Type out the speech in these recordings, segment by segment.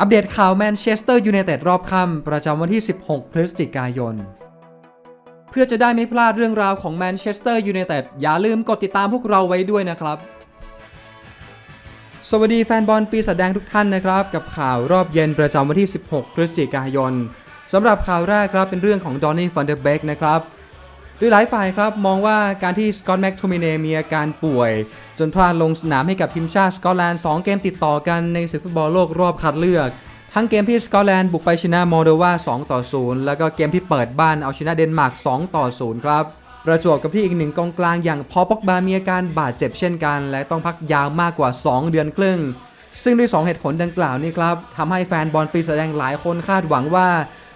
อัปเดตข่าวแมนเชสเตอร์ยูไนเต็ดรอบค่ำประจำวันที่ 16 พฤศจิกายน เพื่อจะได้ไม่พลาดเรื่องราวของแมนเชสเตอร์ยูไนเต็ดอย่าลืมกดติดตามพวกเราไว้ด้วยนะครับ สวัสดีแฟนบอลปีศาจแดงทุกท่านนะครับ กับข่าวรอบเย็นประจำวันที่ 16 พฤศจิกายนสำหรับข่าวแรกครับเป็นเรื่องของดอนนี่ฟันเดอร์เบกนะครับโดยหลายฝ่ายครับมองว่าการที่สกอตแม็กโทมิเนมีอาการป่วย จนพลาดลงสนามให้กับทีมชาติสกอตแลนด์ 2 เกมติดต่อกันในศึกฟุตบอลโลกรอบคัดเลือก ทั้งเกมที่สกอตแลนด์บุกไปชนะมอลโดวา2ต่อ0แล้วก็เกมที่เปิดบ้านเอาชนะเดนมาร์ก2ต่อ0ครับประจวบกับที่อีกหนึ่งกองกลางอย่างพอปอกบามีอาการบาดเจ็บเช่นกัน และต้องพักยาวมากกว่า 2 เดือนครึ่ง ซึ่งด้วย 2 เหตุผลดังกล่าวนี้ครับทำให้แฟนบอลปีศาจแดงหลายคนคาดหวังว่า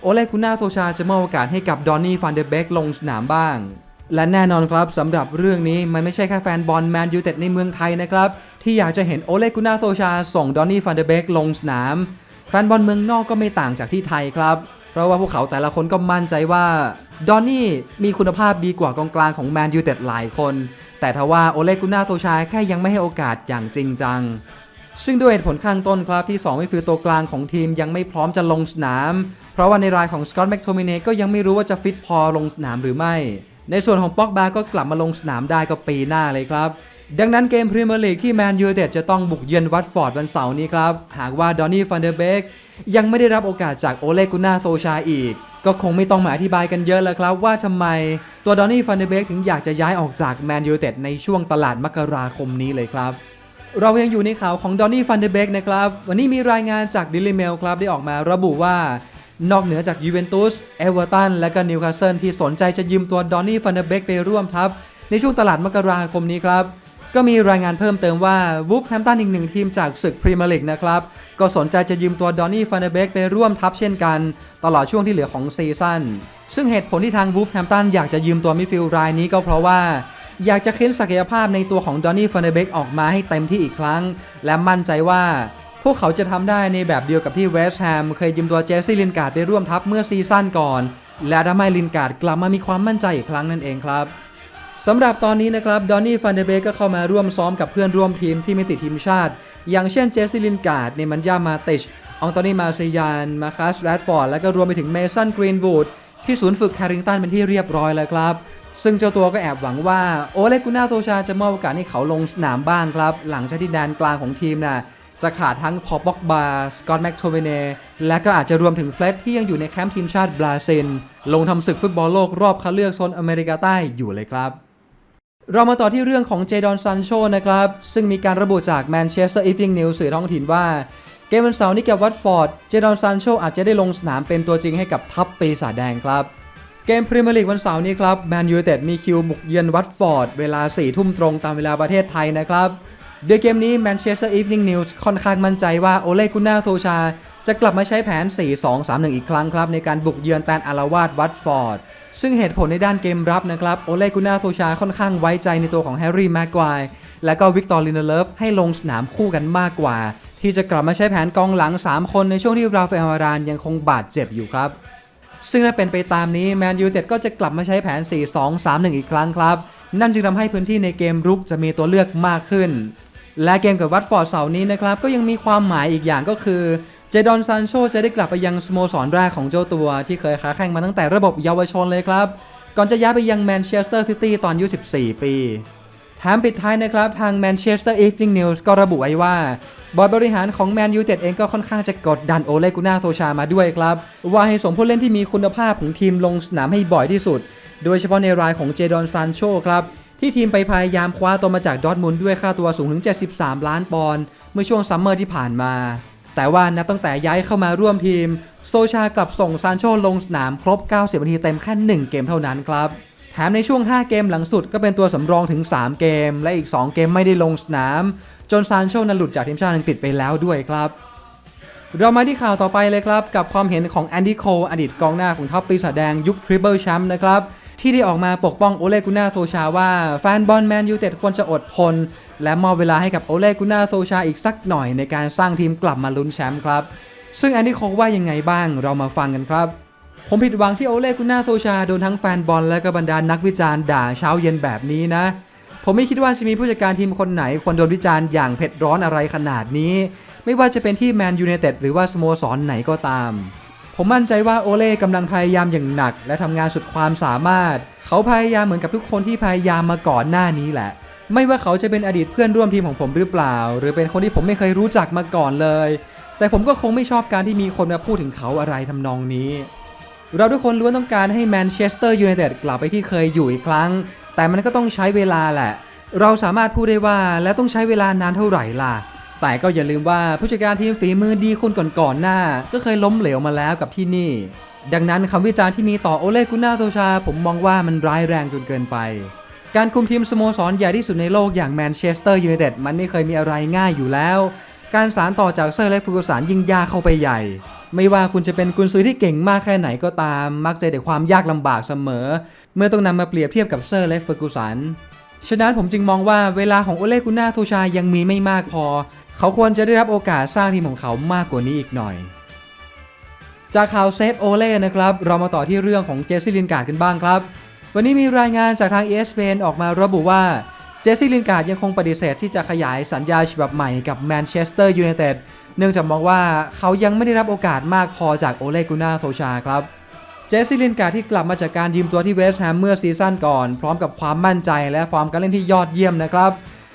โอเลกุน่าโซชาจะมอบโอกาสให้กับดอนนี่ฟันเดเบกลงสนามบ้าง และแน่นอนครับสำหรับเรื่องนี้มันไม่ใช่แค่แฟนบอลแมนยูเต็ดในเมืองไทยนะครับ ที่อยากจะเห็นโอเลกุนาโซชา ส่งดอนนี่ฟันเดเบกลงสนาม แฟนบอลเมืองนอกก็ไม่ต่างจากที่ไทยครับ เพราะว่าพวกเขาแต่ละคนก็มั่นใจว่าดอนนี่มีคุณภาพดีกว่ากองกลางของแมนยูเต็ดหลายคน แต่ทว่าโอเลกุนาโซชาแค่ยังไม่ให้โอกาสอย่างจริงจังซึ่งด้วยเหตุผลข้างต้นครับที่2ไม่ฟิลตัวกลางของทีมยังไม่พร้อมจะลงสนาม เพราะว่าในรายของสกอตแม็กโทมิเนก็ยังไม่รู้ว่าจะฟิตพอลงสนามหรือไม่ ในส่วนของป็อกบาก็กลับมาลงสนามได้ก็ปีหน้าเลยครับ ดังนั้นเกมพรีเมียร์ลีกที่แมนยูเต็ดจะต้องบุกเยือนวัตฟอร์ดวันเสาร์นี้ครับ หากว่าดอนนี่ฟันเดอร์เบกยังไม่ได้รับโอกาสจากโอเลกุน่าโซชาอีก ก็คงไม่ต้องมาอธิบายกันเยอะแล้วครับ ว่าทำไมตัวดอนนี่ฟันเดอร์เบกถึงอยากจะย้ายออกจากแมนยูเต็ดในช่วงตลาดมกราคมนี้เลยครับเรายังอยู่ในข่าวของดอนนี่ฟันเดอร์เบกนะครับ วันนี้มีรายงานจากดิลิเมลครับ ได้ออกมาระบุว่า นอกเหนือจากยูเวนตุส เอเวอร์ตัน และก็นิวคาสเซิลที่สนใจจะยืมตัวดอนนี่ฟันเดเบกไปร่วมทัพ ในช่วงตลาดมกราคมนี้ครับ ก็มีรายงานเพิ่มเติมว่าวูฟแฮมตันอีกหนึ่งทีมจากศึกพรีเมียร์ลีกนะครับ ก็สนใจจะยืมตัวดอนนี่ฟันเดเบกไปร่วมทัพเช่นกัน ตลอดช่วงที่เหลือของซีซั่น ซึ่งเหตุผลที่ทางวูฟแฮมตันอยากจะยืมตัวมิดฟิลด์รายนี้ก็เพราะว่าอยากจะเค้นศักยภาพในตัวของดอนนี่ฟันเดเบกออกมาให้เต็มที่อีกครั้ง และมั่นใจว่า พวกเขาจะทำได้ในแบบเดียวกับที่เวสต์แฮมเคยยืมตัวเจสซี่ลินการ์ดไปร่วมทัพเมื่อซีซั่นก่อน และทำให้ลินการ์ดกลับมามีความมั่นใจอีกครั้งนั่นเองครับสำหรับตอนนี้นะครับดอนนี่ฟันเดเบก็เข้ามาร่วมซ้อมกับเพื่อนร่วมทีมที่ไม่ติดทีมชาติ อย่างเช่นเจสซี่ลินการ์ดเนมันยามาติชองโตนีมาเซยานมาคัสแรดฟอร์ดและก็รวมไปถึงเมสันกรีนวูดที่ศูนย์ฝึกแคริงตันเป็นที่เรียบร้อยแล้วครับ ซึ่งเจ้าตัวก็แอบหวังว่าโอเลกุน่าโซชาจะมอบโอกาสให้เขาลงสนามบ้างครับ หลังจากที่แดนกลางของทีมน่ะ จะขาดทั้งพอปอกบาสกอตแม็กโทเวเนและก็อาจจะรวมถึงเฟลที่ยังอยู่ในแคมป์ทีมชาติบราซิล ลงทำศึกฟุตบอลโลกรอบคัดเลือกโซนอเมริกาใต้อยู่เลยครับ เรามาต่อที่เรื่องของเจดอนซันโชนะครับ ซึ่งมีการระบุจากแมนเชสเตอร์อีฟิงนิวสื่อท้องถิ่นว่าเกมวันเสาร์นี้กับวัตฟอร์ด เจดอนซันโชอาจจะได้ลงสนามเป็นตัวจริงให้กับทัพปีศาจแดงครับเกมพรีเมียร์ลีกวันเสาร์นี้ครับแมนยูเต็ดมีคิวบุกเยือนวัตฟอร์ด เวลา4ทุ่มตรงตามเวลาประเทศไทยนะครับ โดยเกมนี้แมนเชสเตอร์อีฟ n ิงนิวส์ค่อนข้างมั่นใจว่าโอเลกุน่าโซชา จะกลับมาใช้แผน 4-2-3-1 อีกครั้งครับ ในการบุกเยือนแตนอาราวาสวัตฟอร์ด ซึ่งเหตุผลในด้านเกมรับนะครับโอเลกุน่าโซชาค่อนข้างไว้ใจในตัวของแฮร์รี่แม็กควายและก็วิกตอร์ลินเดเลฟให้ลงสนามคู่กันมากกว่า ที่จะกลับมาใช้แผนกองหลัง 3 คนในช่วงที่ราฟาเอลวารานยังคงบาดเจ็บอยู่ครับซึ่งถ้าเป็นไปตามนี้แมนยูเต็ดก็จะกลับมาใช้แผน 4-2-3-1 อีกครั้งครับ นั่นจึงทำให้พื้นที่ในเกมรุกจะมีตัวเลือกมากขึ้น และเกมกับวัตฟอร์ดเสาร์นี้นะครับก็ยังมีความหมายอีกอย่างก็คือเจดอนซานโชจะได้กลับไปยังสโมสรแรกของเจ้าตัวที่เคยค้าแข่งมาตั้งแต่ระบบเยาวชนเลยครับ ก่อนจะย้ายไปยังแมนเชสเตอร์ซิตี้ตอนอายุ 14 ปีแถมปิดท้ายนะครับทาง Manchester Evening News ก็ระบุไว้ว่า บอร์ดบริหารของแมนยูเต็ดเองก็ค่อนข้างจะกดดันโอเลกุน่าโซชามาด้วยครับ ว่าให้ส่งผู้เล่นที่มีคุณภาพของทีมลงสนามให้บ่อยที่สุด โดยเฉพาะในรายของเจดอนซานโชครับ ที่ทีมไปพยายามคว้าตัวมาจากดอทมุนด์ด้วยค่าตัวสูงถึง 73 ล้านปอนด์เมื่อช่วงซัมเมอร์ที่ผ่านมา แต่ว่านับตั้งแต่ย้ายเข้ามาร่วมทีม โซชากลับส่งซานโชลงสนามครบ 90 นาทีเต็มแค่1เกมเท่านั้นครับแถมในช่วง 5 เกมหลังสุดก็เป็นตัวสำรองถึง 3 เกม และอีก 2 เกมไม่ได้ลงสนาม จนซานโชนั้นหลุดจากทีมชาติอังกฤษไปแล้วด้วยครับเรามาที่ข่าวต่อไปเลยครับ กับความเห็นของแอนดี้โคอดีตกองหน้าของทัพปีศาจแดงยุคทริปเปิลแชมป์นะครับ ที่ได้ออกมาปกป้องโอเลกุน่าโซชาว่าแฟนบอลแมนยูเต็ดควรจะอดทนและมอบเวลาให้กับโอเลกุน่าโซชาอีกสักหน่อยในการสร้างทีมกลับมาลุ้นแชมป์ครับ ซึ่งแอนดี้โคว่ายังไงบ้างเรามาฟังกันครับ ผมผิดหวังที่โอเลกุน่าโซชาโดนทั้งแฟนบอลและก็บรรดานักวิจารณ์ด่าเช้าเย็นแบบนี้นะ ผมไม่คิดว่าจะมีผู้จัดการทีมคนไหนควรโดนวิจารณ์อย่างเผ็ดร้อนอะไรขนาดนี้ ไม่ว่าจะเป็นที่แมนยู i นเต็ดหรือว่าสโมสรไหนก็ตาม ผมมั่นใจว่าโอเล่กำลังพยายามอย่างหนัก และทำงานสุดความสามารถ เขาพยายามเหมือนกับทุกคนที่พยายามมาก่อนหน้านี้แหละ ไม่ว่าเขาจะเป็นอดีตเพื่อนร่วมทีมของผมหรือเปล่า หรือเป็นคนที่ผมไม่เคยรู้จักมาก่อนเลย แต่ผมก็คงไม่ชอบการที่มีคนมาพูดถึงเขาอะไรทำนองนี้ เราทุกคนล้วนต้องการให้แมนเชสเตอร์ยูไนเต็ดกลับไปที่เคยอยู่อีกครั้ง แต่มันก็ต้องใช้เวลาแหละ เราสามารถพูดได้ว่าแล้วต้องใช้เวลานานเท่าไหร่ล่ะ แต่ก็อย่าลืมว่าผู้จัดการทีมฝีมือดีคนก่อนๆหน้า ก็เคยล้มเหลวมาแล้วกับที่นี่ ดังนั้นคำวิจารณ์ที่มีต่อโอเลกุน่าโตชา ผมมองว่ามันร้ายแรงจนเกินไป การคุมทีมสโมสรใหญ่ที่สุดในโลกอย่างแมนเชสเตอร์ยูไนเต็ดมันไม่เคยมีอะไรง่ายอยู่แล้ว การสารต่อจากเซอร์และฟูกุสันยิ่งยากเข้าไปใหญ่ ไม่ว่าคุณจะเป็นกุนซือที่เก่งมากแค่ไหนก็ตาม มักเจอแต่ความยากลำบากเสมอ เมื่อต้องนำมาเปรียบเทียบกับเซอร์และฟอร์กูสัน ฉะนั้นผมจึงมองว่าเวลาของโอเลกุน่าโทชายังมีไม่มากพอ เขาควรจะได้รับโอกาสสร้างทีมของเขามากกว่านี้อีกหน่อย จากข่าวเซฟโอเล่นะครับ เรามาต่อที่เรื่องของเจสซี่ลินการ์ดกันบ้างครับ วันนี้มีรายงานจากทาง ESPN ออกมาระบุว่าเจสซี่ลินการ์ดยังคงปฏิเสธที่จะขยายสัญญาฉบับใหม่กับแมนเชสเตอร์ยูไนเต็ดเนื่องจากมองว่าเขายังไม่ได้รับโอกาสมากพอจากโอเลกุน่าโซชาครับ เจสซี่ลินการ์ที่กลับมาจากการยืมตัวที่เวสต์แฮมเมื่อซีซั่นก่อน พร้อมกับความมั่นใจและฟอร์มการเล่นที่ยอดเยี่ยมนะครับ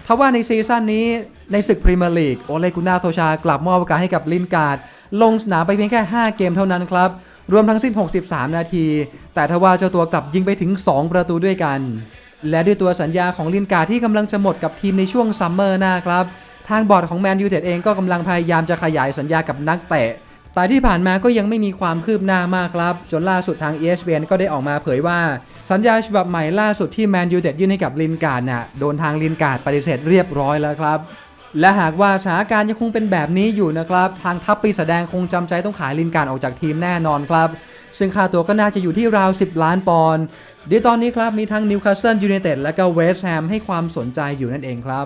ทว่าในซีซั่นนี้ในศึกพรีเมียร์ลีกโอเลกุน่าโซชากลับมอบโอกาสให้กับลินการ์ดลงสนามไปเพียงแค่ 5 เกมเท่านั้นครับ รวมทั้งสิ้น 63 นาที แต่ทว่าเจ้าตัวกลับยิงไปถึง 2 ประตูด้วยกัน และด้วยตัวสัญญาของลินการ์ดที่กำลังจะหมดกับทีมในช่วงซัมเมอร์หน้าครับ ทางบอร์ดของแมนยูเต็ดเองก็กำลังพยายามจะขยายสัญญากับนักเตะ แต่ที่ผ่านมาก็ยังไม่มีความคืบหน้ามากครับ จนล่าสุดทาง ESPN ก็ได้ออกมาเผยว่า สัญญาฉบับใหม่ล่าสุดที่แมนยูเต็ดยื่นให้กับลินการ์ดน่ะโดนทางลินการ์ดปฏิเสธเรียบร้อยแล้วครับ และหากว่าสถานการณ์ยังคงเป็นแบบนี้อยู่นะครับ ทางทัพปีแสดงคงจำใจต้องขายลินการ์ดออกจากทีมแน่นอนครับ ซึ่งค่าตัวก็น่าจะอยู่ที่ราว 10 ล้านปอนด์เดี๋ยวตอนนี้ครับมีทั้งนิวคาสเซิลยูไนเต็ดและก็เวสต์แฮมให้ความสนใจอยู่นั่นเองครับ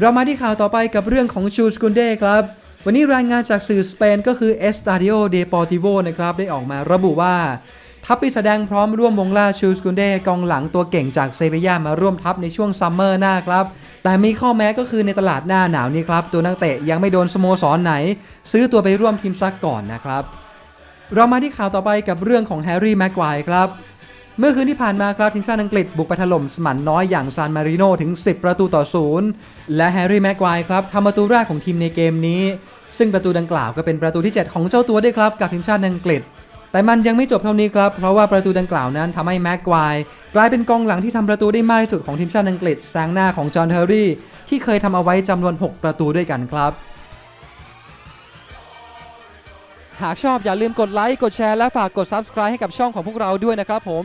เรามาที่ข่าวต่อไปกับเรื่องของชูสกุนเดครับ วันนี้รายงานจากสื่อสเปนก็คือ Estadio Deportivo นะครับได้ออกมาระบุว่าทัพปีแสดงพร้อมร่วมวงล่าชูสกุนเดกองหลังตัวเก่งจากเซเบียมาร่วมทัพในช่วงซัมเมอร์หน้าครับ แต่มีข้อแม้ก็คือในตลาดหน้าหนาวนี้ครับ ตัวนักเตะยังไม่โดนสโมสรไหน ซื้อตัวไปร่วมทีมซักก่อนนะครับ เรามาที่ข่าวต่อไปกับเรื่องของแฮร์รี่แม็กควายครับ เมื่อคืนที่ผ่านมาครับทีมชาติอังกฤษบุกไปถล่มสมันน้อยอย่างซานมาริโนถึง 10 ประตูต่อศูนย์และแฮร์รี่แม็กควายครับทำประตูแรกของทีมในเกมนี้ ซึ่งประตูดังกล่าวก็เป็นประตูที่ 7 ของเจ้าตัวด้วยครับกับทีมชาติอังกฤษ แต่มันยังไม่จบเท่านี้ครับเพราะว่าประตูดังกล่าวนั้นทำให้แม็กควายกลายเป็นกองหลังที่ทำประตูได้มากที่สุดของทีมชาติอังกฤษแซงหน้าของจอห์นเฮร์รี่ที่เคยทำเอาไว้จำนวน 6 ประตูด้วยกันครับหากชอบอย่าลืมกดไลค์ กดแชร์ และฝากกด Subscribe ให้กับช่องของพวกเราด้วยนะครับผม